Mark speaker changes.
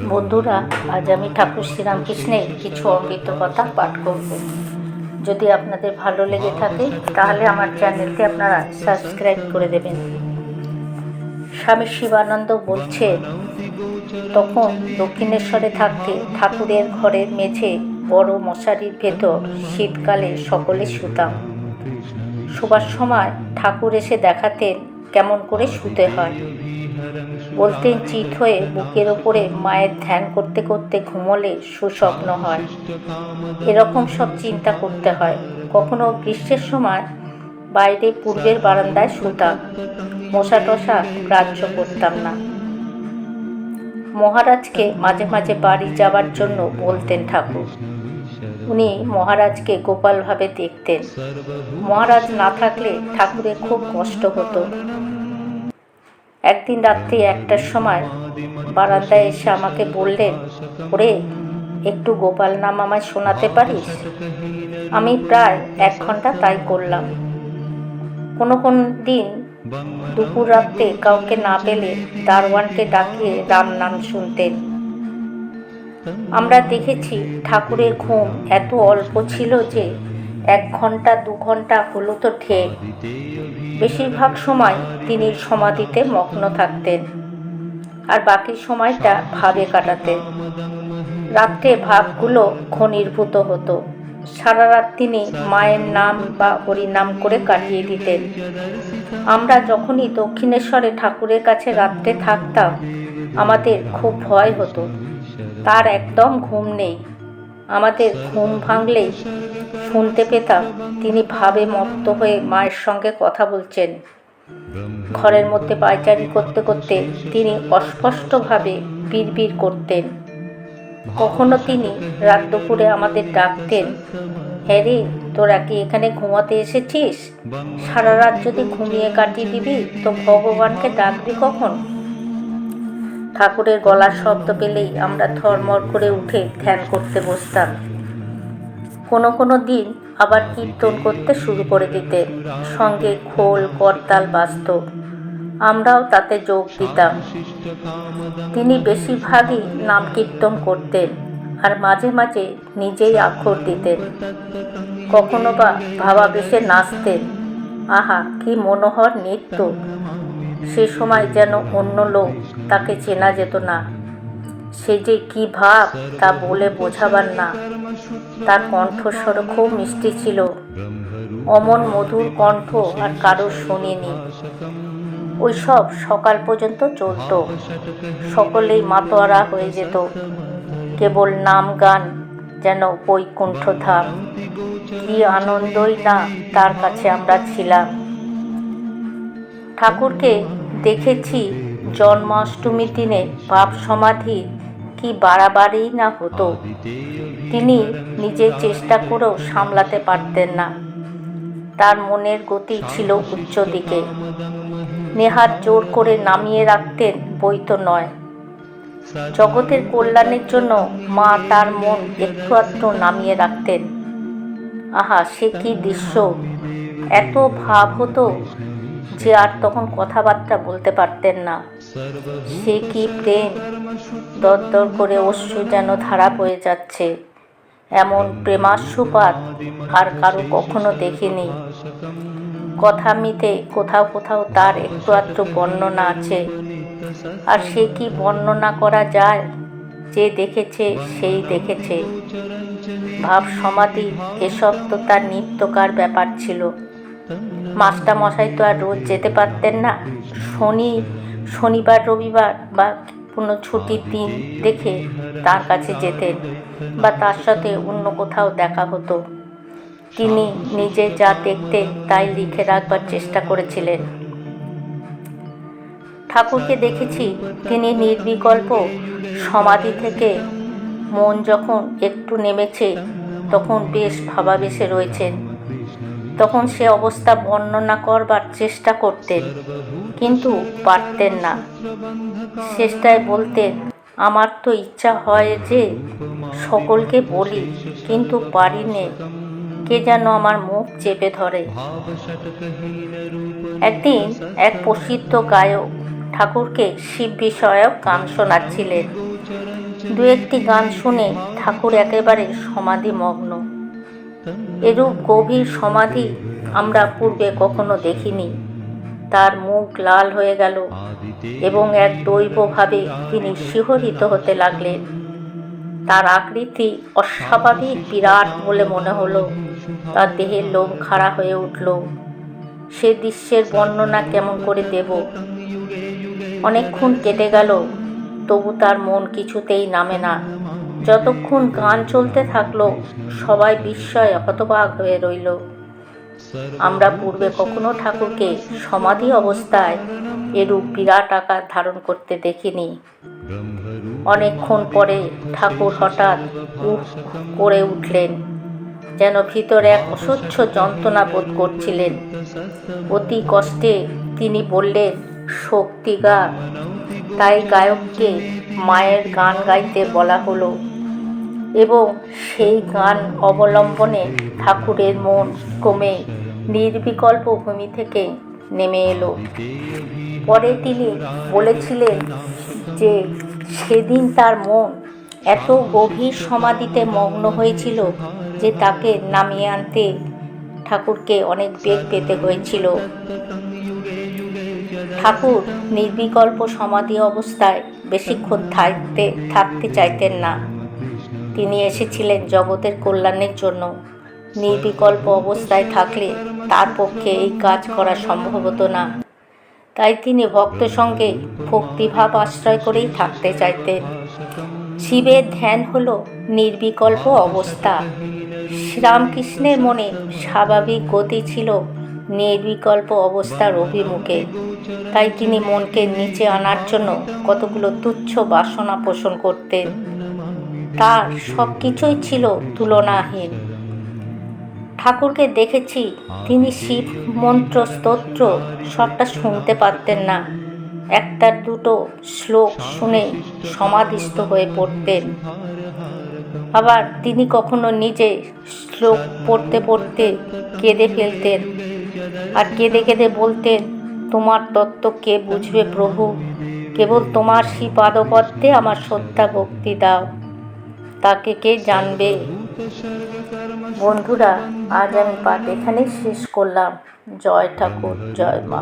Speaker 1: বন্ধুরা, আজ আমি ঠাকুর শ্রীরামকৃষ্ণের কিছু অমৃত কথা পাঠ করব। যদি আপনাদের ভালো লেগে থাকে, তাহলে আমার চ্যানেলটি আপনারা সাবস্ক্রাইব করে দেবেন। স্বামী শিবানন্দ বলছেন তখন দক্ষিণেশ্বরে থাকতে ঠাকুরের ঘরের মেঝে বড় মশারির ভেতর শীতকালে সকলে শুতাম। শোবার সময় ঠাকুর এসে দেখাতেন কেমন করে শুতে হয়। বলতেন চিত হয়ে বুকের ওপরে মায়ের ধ্যান করতে করতে ঘুমোলে সুস্বপ্ন হয়। এরকম সব চিন্তা করতে হয়। কখনো গ্রীষ্মের সময় বাইরে পূর্বের বারান্দায় শুতাম মশা টশা গ্রাহ্য করতাম না। মহারাজকে মাঝে মাঝে বাড়ি যাবার জন্য বলতেন ঠাকুর। উনি মহারাজকে গোপালভাবে দেখতেন। মহারাজ না থাকলে ঠাকুরের খুব কষ্ট হতো। একদিন রাত্রি একটার সময় বারান্দায় এসে আমাকে বললেন, ওরে, একটু গোপাল নাম আমায় শোনাতে পারিস? আমি প্রায় এক ঘণ্টা তাই করলাম। কোনো কোন দিন দুপুর রাত্রে কাউকে না পেলে দারোয়ানকে ডাকিয়ে রাম নাম শুনতেন। আমরা দেখেছি ঠাকুরের ঘুম এত অল্প ছিল যে এক ঘণ্টা, দু ঘণ্টা হলো তো ঠেক। বেশিরভাগ সময় তিনি সমাধিতে মগ্ন থাকতেন আর বাকি সময়টা ভাবে কাটাতেন। রাত্রে ভাবগুলো ঘনীভূত হতো। সারা রাত তিনি মায়ের নাম বা হরিনাম করে কাটিয়ে দিতেন। আমরা যখনই দক্ষিণেশ্বরে ঠাকুরের কাছে রাত্রে থাকতাম, আমাদের খুব ভয় হতো। তার একদম ঘুম নেই। আমাদের ঘুম ভাঙলেই শুনতে পেতাম তিনি ভাবে মত্ত হয়ে মায়ের সঙ্গে কথা বলছেন। ঘরের মধ্যে পায়চারি করতে করতে তিনি অস্পষ্টভাবে বিড়বিড় করতেন। কখনো তিনি রাত দুপুরে আমাদের ডাকতেন হ্যাঁ রে তোরা কি এখানে ঘুমাতে এসেছিস? সারা রাত যদি ঘুমিয়ে কাটিয়ে দিবি, তো ভগবানকে ডাকবি কখন? ঠাকুরের গলার শব্দ পেলেই আমরা থরমর করে উঠে ধ্যান করতে বসতাম। কোনো কোনো দিন আবার কীর্তন করতে শুরু করে দিতেন। সঙ্গে খোল, করতাল বাজত। আমরাও তাতে যোগ দিতাম। তিনি বেশিরভাগই নাম কীর্তন করতেন আর মাঝে মাঝে নিজেই আক্ষর দিতেন। কখনো বা ভাবাবেশে নাচতেন। আহা, কি মনোহর নৃত্য! সে সময় যেন অন্য লোক তাকে চেনা যেত না। সে যে কি ভাব তা বলে বোঝাবার না। তার কণ্ঠস্বর খুব মিষ্টি ছিল। অমন মধুর কণ্ঠ আর কারোর শুনিনি। ওইসব সকাল পর্যন্ত চলত। সকলেই মাতোয়ারা হয়ে যেত। কেবল নাম গান যেন বৈকুণ্ঠ ধাম কি আনন্দই না তার কাছে আমরা ছিলাম। ঠাকুরকে দেখেছি জন্মাষ্টমীর দিনে বাপ সমাধি কি বাড়াবাড়ি না হতো। তিনি নিজে চেষ্টা করেও সামলাতে পারতেন না। তার মনের গতি ছিল উচ্চ দিকে। নেহাত জোর করে নামিয়ে রাখতেন বই তো নয়। জগতের কল্যাণের জন্য মা তার মন একটু আধটু নামিয়ে রাখতেন। আহা, সে কি দৃশ্য! এত ভাব হতো যে আর তখন কথাবার্তা বলতে পারতেন না। সে কি প্রেম? দরদর করে অশ্রু যেন ধারা বয়ে যাচ্ছে। এমন প্রেমাশ্রুপাত আর কারও কখনো দেখিনি। কথা মিতে কোথাও কোথাও তার একটু আধটু বর্ণনা আছে। আর সে কি বর্ণনা করা যায়? যে দেখেছে, সেই দেখেছে। ভাব সমাধি, এসব তো তার নিত্যকার ব্যাপার ছিল। মাস্টার মশাই তো আর রোজ যেতে পারতেন না। শনি, শনিবার, রবিবার বা কোনো ছুটির দিন দেখে তার কাছে যেতেন বা তার সাথে অন্য কোথাও দেখা হতো। তিনি নিজে যা দেখতেন তাই লিখে রাখবার চেষ্টা করেছিলেন। ঠাকুরকে দেখেছি তিনি নির্বিকল্প সমাধি থেকে মন যখন একটু নেমেছে তখন বেশ ভাবাবেশে রয়েছেন। তখন সে অবস্থা বর্ণনা করবার চেষ্টা করতেন, কিন্তু পারতেন না। শেষটায় বলতেন, আমার তো ইচ্ছা হয় যে সকলকে বলি, কিন্তু পারি নে। কে যেন আমার মুখ চেপে ধরে। একদিন এক প্রসিদ্ধ গায়ক ঠাকুরকে শিব বিষয়ক গান শোনাচ্ছিলেন। দু একটি গান শুনে ঠাকুর একেবারে সমাধিমগ্ন। এরূপ গভীর সমাধি আমরা পূর্বে কখনো দেখিনি। তার মুখ লাল হয়ে গেল এবং এক দৈবভাবে তিনি শিহরিত হতে লাগলেন। তার আকৃতি অস্বাভাবিক বিরাট বলে মনে হলো। তার দেহের লোম খাড়া হয়ে উঠল। সে দৃশ্যের বর্ণনা কেমন করে দেব? অনেকক্ষণ কেটে গেল, তবু তার মন কিছুতেই নামে না। যতক্ষণ গান চলতে থাকল, সবাই বিস্ময়ে হতবাক হয়ে রইল। আমরা পূর্বে কখনো ঠাকুরকে সমাধি অবস্থায় এরূপ বিরাট আকার ধারণ করতে দেখিনি। অনেকক্ষণ পরে ঠাকুর হঠাৎ উফ করে উঠলেন, যেন ভিতরে এক অসহ্য যন্ত্রণা বোধ করছিলেন। অতি কষ্টে তিনি বললেন শক্তি গা তাই গায়ককে মায়ের গান গাইতে বলা হলো। এবং সেই গান অবলম্বনে ঠাকুরের মন ক্রমে নির্বিকল্প ভূমি থেকে নেমে এলো। পরে তিনি বলেছিলেন যে, সেদিন তার মন এত গভীর সমাধিতে মগ্ন হয়েছিল যে তাকে নামিয়ে আনতে ঠাকুরকে অনেক বেগ পেতে হয়েছিল। ঠাকুর নির্বিকল্প সমাধি অবস্থায় বেশিক্ষণ থাকতে থাকতে চাইতেন না। তিনি এসেছিলেন জগতের কল্যাণের জন্য। নির্বিকল্প অবস্থায় থাকলে তার পক্ষে এই কাজ করা সম্ভব হতো না। তাই তিনি ভক্ত সঙ্গে ভক্তিভাব আশ্রয় করেই থাকতে চাইতেন। শিবের ধ্যান হল নির্বিকল্প অবস্থা। শ্রীরামকৃষ্ণের মনে স্বাভাবিক গতি ছিল নির্বিকল্প অবস্থার অভিমুখে। তাই তিনি মনকে নিচে আনার জন্য কতগুলো তুচ্ছ বাসনা পোষণ করতেন। তার সব কিছুই ছিল তুলনাহীন। ঠাকুরকে দেখেছি তিনি শিব, মন্ত্র, স্তোত্র সবটা শুনতে পারতেন না। একটার দুটো শ্লোক শুনে সমাধিস্থ হয়ে পড়তেন। আবার তিনি কখনো নিজে শ্লোক পড়তে পড়তে কেঁদে ফেলতেন আর কেঁদে কেঁদে বলতেন, তোমার তত্ত্ব কে বুঝবে প্রভু? কেবল তোমার শ্রী পাদপদ্মে আমার শ্রদ্ধা ভক্তি দাও। তাকে কে জানবে? বন্ধুরা আজ আমি পাঠ এখানেই শেষ করলাম। জয় ঠাকুর জয় মা।